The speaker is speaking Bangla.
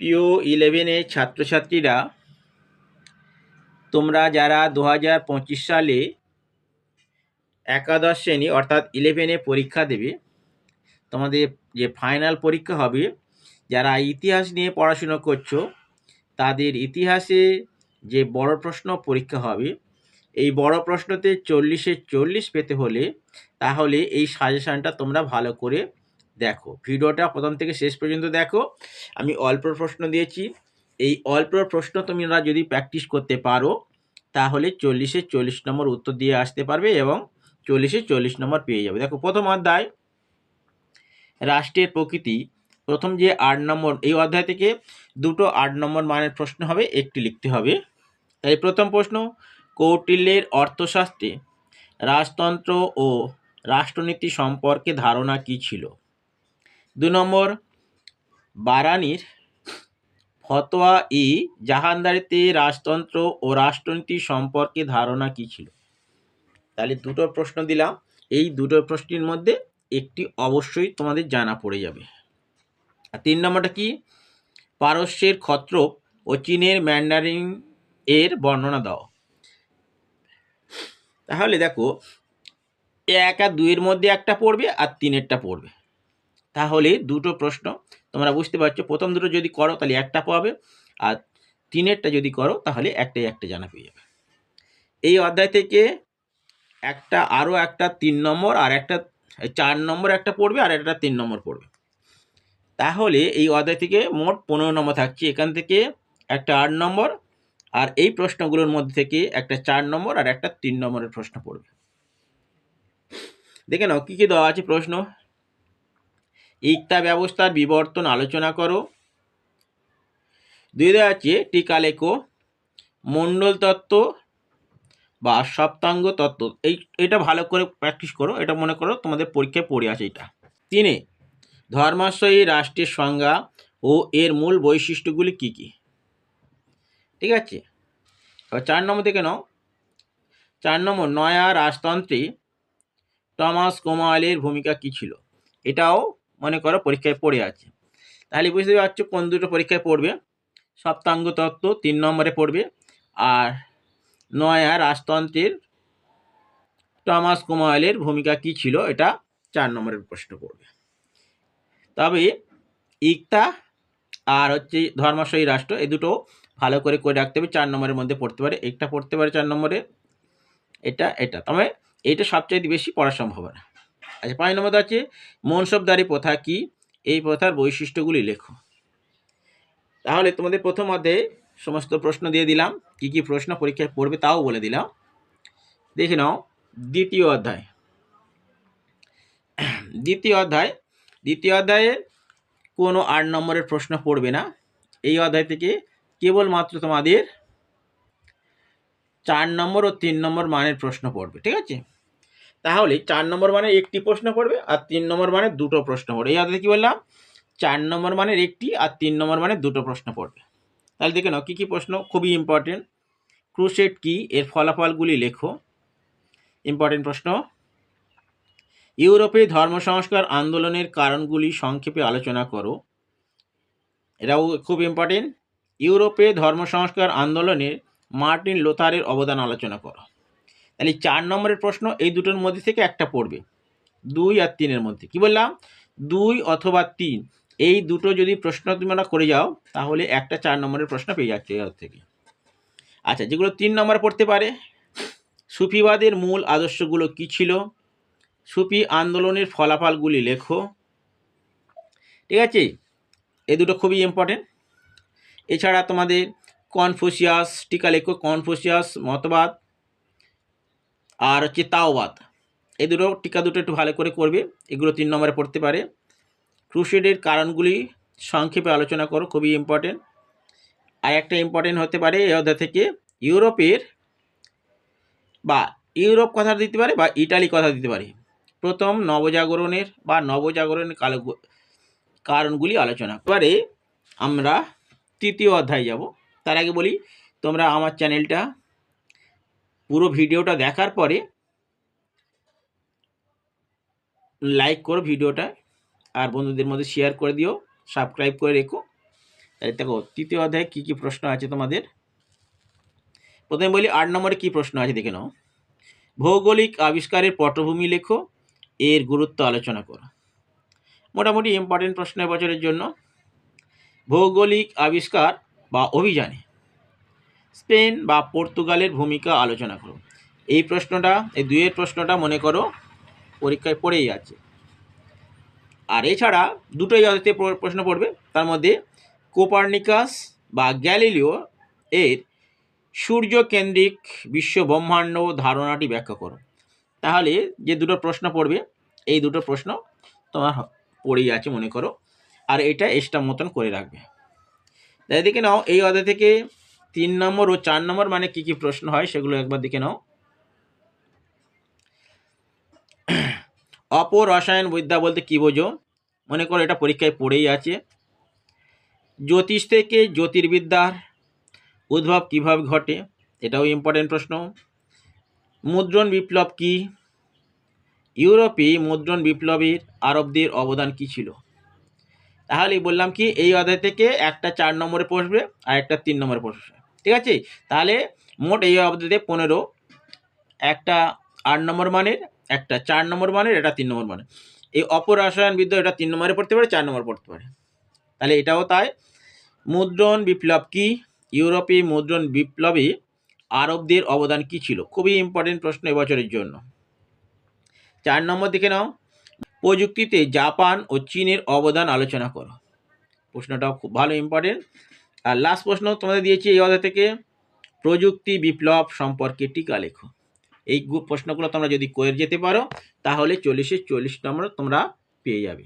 প্রিয় ইলেভেনের ছাত্রছাত্রীরা, তোমরা যারা দু হাজার পঁচিশ সালে একাদশ শ্রেণি অর্থাৎ ইলেভেনে পরীক্ষা দেবে, তোমাদের যে ফাইনাল পরীক্ষা হবে, যারা ইতিহাস নিয়ে পড়াশুনো করছ, তাদের ইতিহাসে যে বড় প্রশ্ন পরীক্ষা হবে, এই বড় প্রশ্নতে চল্লিশে চল্লিশ পেতে হলে, তাহলে এই সাজেশানটা তোমরা ভালো করে দেখো, ভিডিওটা প্রথম থেকে শেষ পর্যন্ত দেখো। আমি অল্প প্রশ্ন দিয়েছি। এই অল্প প্রশ্ন তোমরা যদি প্র্যাকটিস করতে পারো, তাহলে চল্লিশে চল্লিশ নম্বর উত্তর দিয়ে আসতে পারবে এবং চল্লিশে চল্লিশ নম্বর পেয়ে যাবে। দেখো, প্রথম অধ্যায়। রাষ্ট্রের প্রকৃতি। প্রথম যে আট নম্বর, এই অধ্যায় থেকে দুটো আট নম্বর মানের প্রশ্ন হবে, একটি লিখতে হবে। তাই প্রথম প্রশ্ন, কৌটিল্যের অর্থশাস্ত্রে রাজতন্ত্র ও রাষ্ট্রনীতি সম্পর্কে ধারণা কী ছিল? দু নম্বর, বারানির ফতোয়া ই জাহানদারিতে রাজতন্ত্র ও রাষ্ট্রনীতি সম্পর্কে ধারণা কী ছিল? তাহলে দুটো প্রশ্ন দিলাম। এই দুটো প্রশ্নের মধ্যে একটি অবশ্যই তোমাদের জানা পড়ে যাবে। আর তিন নম্বরটা কি? পারস্যের ক্ষত্র ও চীনের ম্যান্ডারিন এর বর্ণনা দাও। তাহলে দেখো এক আর দুইয়ের মধ্যে একটা পড়বে আর তিনেরটা পড়বে। তাহলে দুটো প্রশ্ন তোমরা বুঝতে পারছ। প্রথম দুটো যদি করো, তাহলে একটা পাবে, আর তিনেরটা যদি করো, তাহলে একটাই একটা জানা পেয়ে যাবে। এই অধ্যায় থেকে একটা, আরও একটা তিন নম্বর, আর একটা, চার নম্বর একটা পড়বে, আর একটা তিন নম্বর পড়বে। তাহলে এই অধ্যায় থেকে মোট পনেরো নম্বর থাকছে। এখান থেকে একটা আট নম্বর, আর এই প্রশ্নগুলোর মধ্যে থেকে একটা চার নম্বর, আর একটা তিন নম্বরের প্রশ্ন পড়বে। দেখে নাও, কী কী দেওয়া আছে প্রশ্ন? ইকতা ব্যবস্থার বিবর্তন আলোচনা করো। দুই আছে টিকা লেখো মণ্ডল তত্ত্ব বা সপ্তাঙ্গ তত্ত্ব। এই, এটা ভালো করে প্র্যাকটিস করো, এটা মনে করো তোমাদের পরীক্ষায় পড়ে আছে এটা। তিনে, ধর্মাশ্রয়ী রাষ্ট্রের সংজ্ঞা ও এর মূল বৈশিষ্ট্যগুলি কী কী? ঠিক আছে? এবার চার নম্বর থেকে নাও। চার নম্বর, নয়া রাজতন্ত্রে টমাস কোমালের ভূমিকা কী ছিল? এটাও মনে করো পরীক্ষায় পড়ে আছে। তাহলে বুঝতে পারছ কোন দুটো পরীক্ষায় পড়বে? সপ্তাঙ্গ তত্ত্ব তিন নম্বরে পড়বে আর নয়া রাজতন্ত্রের টমাস কুমারের ভূমিকা কী ছিল? এটা চার নম্বরের প্রশ্ন পড়বে। তবে ইকতা আর হচ্ছে ধর্মাশয়ী রাষ্ট্র এই দুটো ভালো করে করে রাখতে হবে, চার নম্বরের মধ্যে পড়তে পারে। একটা পড়তে পারে চার নম্বরে, এটা এটা। তবে এইটা সবচাইতে বেশি পড়ার সম্ভাবনা আচ্ছা পাঁচ নম্বর আছে মনসবদারি প্রথা কি? এই প্রথার বৈশিষ্ট্যগুলি লেখো। তাহলে তোমাদের প্রথম অধ্যায়ে সমস্ত প্রশ্ন দিয়ে দিলাম, কি কি প্রশ্ন পরীক্ষায় পড়বে তাও বলে দিলাম। দেখে নাও, দ্বিতীয় অধ্যায়। দ্বিতীয় অধ্যায়, দ্বিতীয় অধ্যায়ে কোনো আট নম্বরের প্রশ্ন পড়বে না। এই অধ্যায় থেকে কেবলমাত্র তোমাদের চার নম্বর ও তিন নম্বর মানের প্রশ্ন পড়বে, ঠিক আছে? তাহলে চার নম্বর মানের একটি প্রশ্ন পড়বে আর তিন নম্বর মানের দুটো প্রশ্ন পড়বে এই অধ্যায়ে কী বললাম? চার নম্বর মানের একটি আর তিন নম্বর মানের দুটো প্রশ্ন পড়বে তাহলে দেখে নাও কী কী প্রশ্ন? খুবই ইম্পর্টেন্ট ক্রুসেট কি? এর ফলাফলগুলি লেখো। ইম্পর্টেন্ট প্রশ্ন। ইউরোপে ধর্ম সংস্কার আন্দোলনের কারণগুলি সংক্ষেপে আলোচনা করো। এটাও খুব ইম্পর্টেন্ট ইউরোপে ধর্ম সংস্কার আন্দোলনে মার্টিন লোথারের অবদান আলোচনা করো। তাহলে চার নম্বরের প্রশ্ন এই দুটোর মধ্যে থেকে একটা পড়বে। দুই আর তিনের মধ্যে। কি বললাম? দুই অথবা তিন। এই দুটো যদি প্রশ্ন তোমরা করে যাও, তাহলে একটা চার নম্বরের প্রশ্ন পেয়ে যাচ্ছে এর থেকে। আচ্ছা যেগুলো তিন নম্বরে পড়তে পারে, সুফিবাদের মূল আদর্শগুলো কী ছিল? সুফি আন্দোলনের ফলাফলগুলি লেখো। ঠিক আছে? এ দুটো খুবই ইম্পর্টেন্ট এছাড়া তোমাদের কনফুসিয়াস, টিকা লেখো। কনফুসিয়াস মতবাদ। আর হচ্ছে তাওবাদ এই দুটো টিকা দুটো একটু ভালো করে করবে। এগুলো তিন নম্বরে পড়তে পারে। ক্রুশেডের কারণগুলি সংক্ষেপে আলোচনা করো, খুবই ইম্পর্টেন্ট আর একটা ইম্পর্টেন্ট হতে পারে এই অধ্যায় থেকে ইউরোপের বা ইউরোপ কথা দিতে পারে বা ইটালি কথা দিতে পারে। প্রথম নবজাগরণের বা নবজাগরণের কালো কারণগুলি আলোচনা। এবারে আমরা তৃতীয় অধ্যায় যাব। তার আগে বলি, তোমরা আমার চ্যানেলটা পুরো ভিডিওটা দেখার পরে লাইক করো ভিডিওটা আর বন্ধুদের মধ্যে শেয়ার করে দিও সাবস্ক্রাইব করে রেখো। তাই দেখো, তৃতীয় অধ্যায়ে কী কী প্রশ্ন আছে তোমাদের? প্রথমে বলি, আট নম্বরে কী প্রশ্ন আছে দেখে নাও। ভৌগোলিক আবিষ্কারের পটভূমি লেখো, এর গুরুত্ব আলোচনা করো। মোটামুটি ইম্পর্টেন্ট প্রশ্ন বছরের জন্য। ভৌগোলিক আবিষ্কার বা অভিযানে স্পেন বা পর্তুগালের ভূমিকা আলোচনা করো। এই প্রশ্নটা, এই দুইয়ের প্রশ্নটা মনে করো পরীক্ষায় পড়েই আছে। আর এছাড়া দুটোই প্র- প্রশ্ন পড়বে। তার মধ্যে কোপার্নিকাস বা গ্যালিলিও এর সূর্যকেন্দ্রিক বিশ্ব ব্রহ্মাণ্ড ধারণাটি ব্যাখ্যা করো। তাহলে যে দুটো প্রশ্ন পড়বে, এই দুটো প্রশ্ন তোমার পড়েই আছে মনে করো। আর এটা এক্সট্রা মতন করে রাখবে। তাই দেখে নাও, এই অধ্যায় থেকে তিন নম্বর ও চার নম্বর মানে কি কি প্রশ্ন হয় সেগুলো একবার দেখে নাও। অপর রসায়ন বিদ্যা বলতে কি বোঝো? মনে করো এটা পরীক্ষায় পড়েই আছে। জ্যোতিষ থেকে জ্যোতির্বিদ্যার উদ্ভব কীভাবে ঘটে? এটাও ইম্পর্টেন্ট প্রশ্ন। মুদ্রণ বিপ্লব কি? ইউরোপে মুদ্রণ বিপ্লবের আরবদের অবদান কি ছিল? তাহলে বললাম কি, এই অধ্যায় থেকে একটা চার নম্বরে পড়বে আর একটা তিন নম্বরে পড়বে। ঠিক আছে? তাহলে মোট এই অধ্যায়তে পনেরো, একটা আট নম্বর মানের, একটা চার নম্বর মানের, এটা তিন নম্বর মানের। এই অপরসায়ন বিদ্যা এটা তিন নম্বরে পড়তে পারে, চার নম্বর পড়তে পারে। তাহলে এটাও তাই। মুদ্রণ বিপ্লব কি? ইউরোপে মুদ্রণ বিপ্লবে আরবদের অবদান কি ছিল? খুবই ইম্পর্টেন্ট প্রশ্ন এবছরের জন্য। চার নম্বর দেখে নাও। প্রযুক্তিতে জাপান ও চীনের অবদান আলোচনা করো। প্রশ্নটাও খুব ভালো ইম্পর্টেন্ট আর লাস্ট প্রশ্ন তোমাদের দিয়েছি এই অধ্যায় থেকে, প্রযুক্তি বিপ্লব সম্পর্কে টিকা লেখো। এই প্রশ্নগুলো তোমরা যদি করে যেতে পারো, তাহলে চল্লিশে চল্লিশ নম্বর তোমরা পেয়ে যাবে।